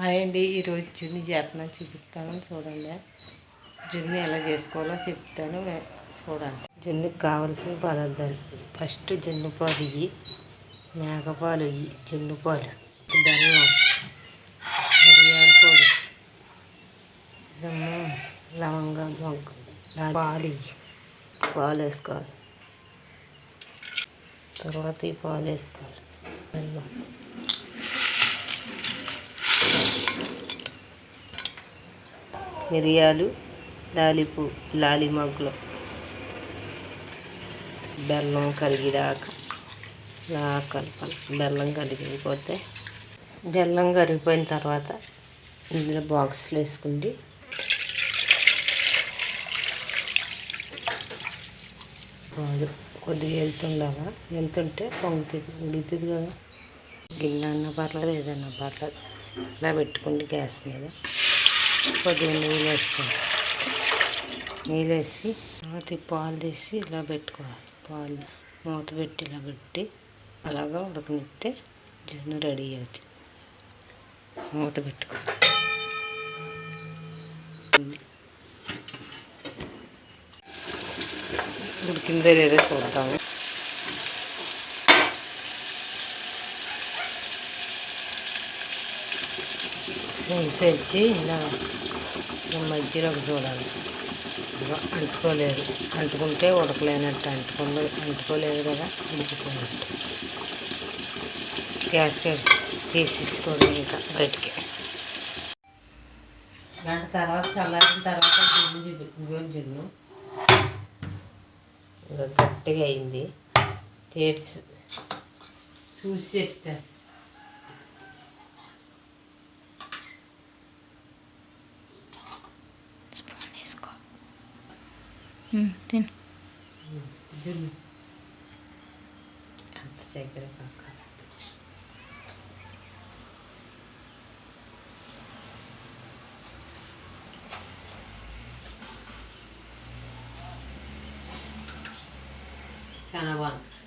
Hi అండి ఈరోజు జున్ను చేస్తున్నాను చూపిస్తాను చూడండి. జున్ను ఎలా చేసుకోవాలో చెప్తాను చూడండి. జున్నుకు కావాల్సిన పదార్థాలు. ఫస్ట్ జున్ను పాలు ఇవి మేకపాలు ఇవి జున్ను పాలు మిరియాల పొడి ఇదమ్మా లవంగా మొగ్గు పాలు ఇవి పాలు వేసుకోవాలి. తర్వాత ఈ పాలు వేసుకోవాలి. మిరియాలు లాలిపు లాలిమగ్గులు బెల్లం కరిగిదాకా ఇలా కలపాలి. బెల్లం కరిగిపోతే బెల్లం కరిగిపోయిన తర్వాత ఇందులో బాక్స్లో వేసుకుండి కాదు కొద్దిగా వెళ్తుండగా వెళ్తుంటే పొంగుతుంది ఉడుతుంది కదా. గిన్నె అన్న పర్లేదు ఏదన్నా పర్లేదు. ఇలా పెట్టుకోండి గ్యాస్ మీద. కొద్దిగా నీళ్ళు వేసుకోండి నీళ్ళు వేసి తర్వాత ఈ పాలు తీసి ఇలా పెట్టుకోవాలి పాలు మూత పెట్టి ఇలా పెట్టి అలాగా ఉడకనిస్తే జున్ను రెడీ అవుతుంది మూత పెట్టుకోవాలి ఉడికిందో లేదో చూద్దాము సెంచి ఇలా ఇలా మధ్యలోకి చూడాలి అంటుకోలేదు. అంటుకుంటే ఉడకలేనట్టు అంటుకుంది. అంటుకోలేదు కదా ఉడికిపోయినట్టు గ్యాస్ తీసేసుకోవడం ఇంకా బయటికి. దాని తర్వాత చల్లారిన తర్వాత జున్ను చూపి ఇంకా గట్టిగా అయింది. తేడ్చి. చూసి చెప్తాను. తిను. అంత దగ్గర చాలా బాగుంది.